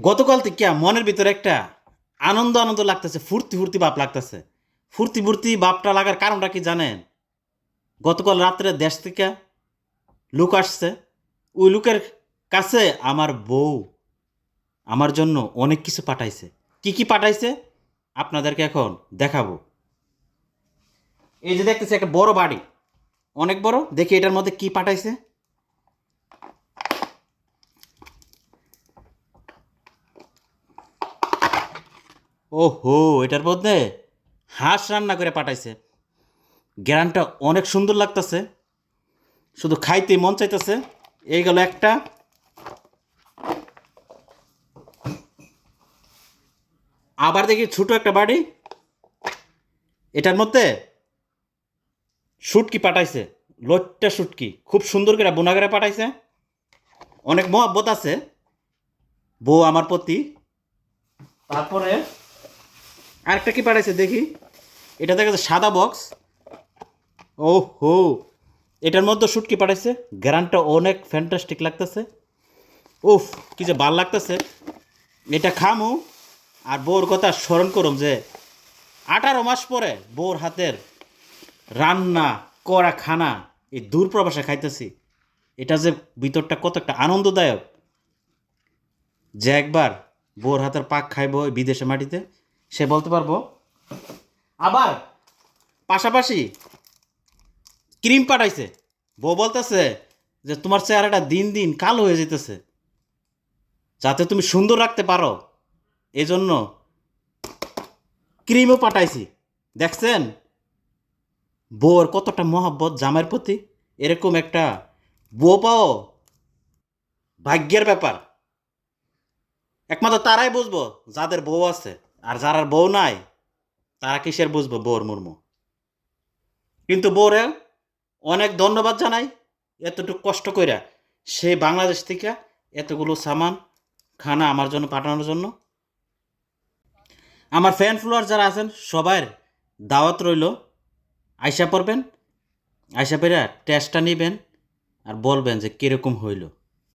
গতকাল থেকে মনের ভিতরে একটা আনন্দ আনন্দ লাগতেছে, ফুর্তি ফুর্তি ভাব লাগতেছে। ফুর্তি ফুর্তি ভাবটা লাগার কারণটা কি জানেন? গতকাল রাত্রে দেশ থেকে লুক আসছে। ওই লুকের কাছে আমার বউ আমার জন্য অনেক কিছু পাঠাইছে। কি কি পাঠাইছে? আপনাদেরকে এখন দেখাবো। এই যে দেখতেছি একটা বড় বাড়ি। অনেক বড়। দেখি এটার মধ্যে কি পাঠাইছে? ওহো, এটার মধ্যে হাঁস রান্না করে পাঠাইছে। গ্যারানটা অনেক সুন্দর লাগতেছে। শুধু খাইতে মন চাইতেছে। এই গেল একটা। আবার দেখি ছোট একটা বাড়ি। এটার মধ্যে শুটকি পাঠাইছে। লটটা শুটকি। খুব সুন্দর করে বোনা করে পাঠাইছে। অনেক মহব্বত আছে। বউ আমার প্রতি। তারপরে আরেকটা কি পাঠাইছে, দেখি। এটা দেখা যাচ্ছে সাদা বক্স ও হো এটার মধ্যে শ্যুট কি পাঠাইছে? গ্যারানটা অনেক ফ্যান্টাস্টিক লাগতেছে। উফ, কি যে ভালো লাগতেছে। এটা খামু, আর বোর কথা স্মরণ করুম যে আঠারো মাস পরে বোর হাতের রান্না করা খানা এই দূর প্রবাসে খাইতেছি। এটা যে ভিতরটা কত একটা আনন্দদায়ক। যে একবার বোর হাতের পাক খাইব বিদেশে মাটিতে সে বলতে পারব? আবার, পাশাপাশি ক্রিম পাঠাইছে। বউ বলতেছে যে তোমার চেহারাটা দিন দিন কালো হয়ে যেতেছে যাতে তুমি সুন্দর রাখতে পারো। এজন্য ক্রিমও পাঠাইছি। দেখছেন? বউর কতটা মহাব্বত জামের প্রতি। এরকম একটা বউ পাও ভাগ্যের ব্যাপার। একমাত্র তারাই বুঝব যাদের বউ আছে। আর যারা বউ নাই, তারা কিসের বুঝব? বউর মর্ম। কিন্তু বউরে অনেক ধন্যবাদ জানাই এতটুকু কষ্ট কইরা। সে বাংলাদেশ থেকে এতগুলো সামান, খানা আমার জন্য পাঠানোর জন্য। আমার ফ্যান ফলোয়ার যারা আছেন সবার দাওয়াত রইল, আইসা পড়বেন, আইসা পেরা টেস্টটা নেবেন আর বলবেন যে কীরকম হইল।